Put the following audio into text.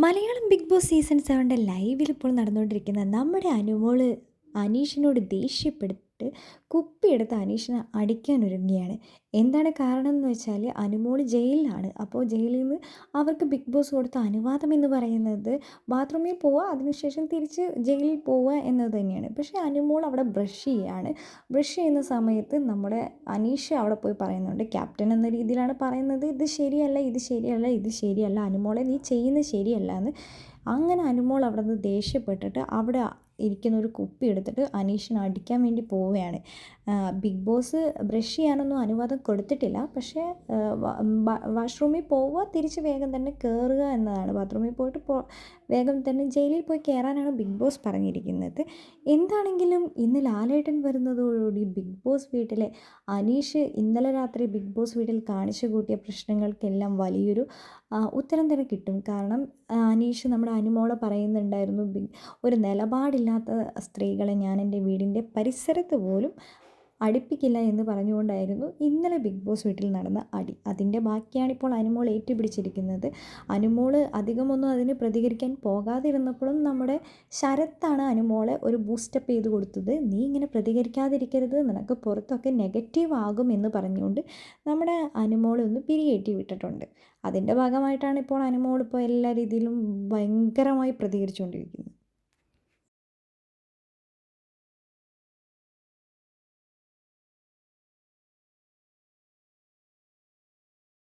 Malayalam big boss season സെവന്റെ ലൈവിൽ ഇപ്പോൾ നടന്നുകൊണ്ടിരിക്കുന്ന നമ്മുടെ അനുമോൾ അനീഷിനോട് ദേഷ്യപ്പെട്ടിട്ട് കുപ്പിയെടുത്ത് അനീഷിനെ അടിക്കാനൊരുങ്ങുകയാണ്. എന്താണ് കാരണം എന്ന് വെച്ചാൽ അനുമോൾ ജയിലിലാണ്. അപ്പോൾ ജയിലിൽ നിന്ന് അവർക്ക് ബിഗ് ബോസ് കൊടുത്ത അനുവാദം എന്ന് പറയുന്നത് ബാത്റൂമിൽ പോവുക അതിനുശേഷം തിരിച്ച് ജയിലിൽ പോവുക എന്നത് തന്നെയാണ്. പക്ഷേ അനുമോൾ അവിടെ ബ്രഷ് ചെയ്യുകയാണ് ബ്രഷ് ചെയ്യുന്ന സമയത്ത് നമ്മുടെ അനീഷ് അവിടെ പോയി പറയുന്നുണ്ട് ക്യാപ്റ്റൻ എന്ന രീതിയിലാണ് പറയുന്നത്. ഇത് ശരിയല്ല ഇത് ശരിയല്ല ഇത് ശരിയല്ല. അനുമോളെ നീ ചെയ്യുന്നത് ശരിയല്ല എന്ന്. അങ്ങനെ അനുമോൾ അവിടെ നിന്ന് ദേഷ്യപ്പെട്ടിട്ട് അവിടെ ഇരിക്കുന്ന ഒരു കുപ്പി എടുത്തിട്ട് അനീഷിനെ അടിക്കാൻ വേണ്ടി പോവുകയാണ്. ബിഗ് ബോസ് ബ്രഷ് ചെയ്യാനൊന്നും അനുവാദം കൊടുത്തിട്ടില്ല. പക്ഷേ വാഷ്റൂമിൽ പോവുക തിരിച്ച് വേഗം തന്നെ കയറുക എന്നതാണ്. ബാത്റൂമിൽ പോയിട്ട് പോ വേഗം തന്നെ ജയിലിൽ പോയി കയറാനാണ് ബിഗ് ബോസ് പറഞ്ഞിരിക്കുന്നത്. എന്താണെങ്കിലും ഇന്ന് ലാലേട്ടൻ വരുന്നതോടുകൂടി ബിഗ് ബോസ് വീട്ടിലെ അനീഷ് ഇന്നലെ രാത്രി ബിഗ് ബോസ് വീട്ടിൽ കാണിച്ചു കൂട്ടിയ പ്രശ്നങ്ങൾക്കെല്ലാം വലിയൊരു ഉത്തരം തന്നെ കിട്ടും. കാരണം അനീഷ് നമ്മുടെ അനുമോളെ പറയുന്നുണ്ടായിരുന്നു ഒരു ഒരു നിലപാടില്ലാത്ത സ്ത്രീകളെ ഞാൻ എന്റെ വീടിന്റെ പരിസരത്ത് പോലും അടുപ്പിക്കില്ല എന്ന് പറഞ്ഞുകൊണ്ടായിരുന്നു ഇന്നലെ ബിഗ് ബോസ് വീട്ടിൽ നടന്ന അടി. അതിന്റെ ബാക്കിയാണ് ഇപ്പോൾ അനുമോൾ ഏറ്റുപിടിച്ചിരിക്കുന്നത്. അനുമോൾ അധികമൊന്നും അതിന് പ്രതികരിക്കാൻ പോകാതിരുന്നപ്പോഴും നമ്മുടെ ശരത്താണ് അനുമോളെ ഒരു ബൂസ്റ്റപ്പ് ചെയ്ത് കൊടുത്തത്. നീ ഇങ്ങനെ പ്രതികരിക്കാതിരിക്കരുത്. നിനക്ക് പുറത്തൊക്കെ നെഗറ്റീവ് ആകും എന്ന് പറഞ്ഞുകൊണ്ട് നമ്മുടെ അനുമോളെ ഒന്ന് പിരികേറ്റി വിട്ടിട്ടുണ്ട്. അതിന്റെ ഭാഗമായിട്ടാണ് ഇപ്പോൾ അനുമോൾ ഇപ്പോൾ എല്ലാ രീതിയിലും ഭയങ്കരമായി പ്രതികരിച്ചുകൊണ്ടിരിക്കുന്നത്.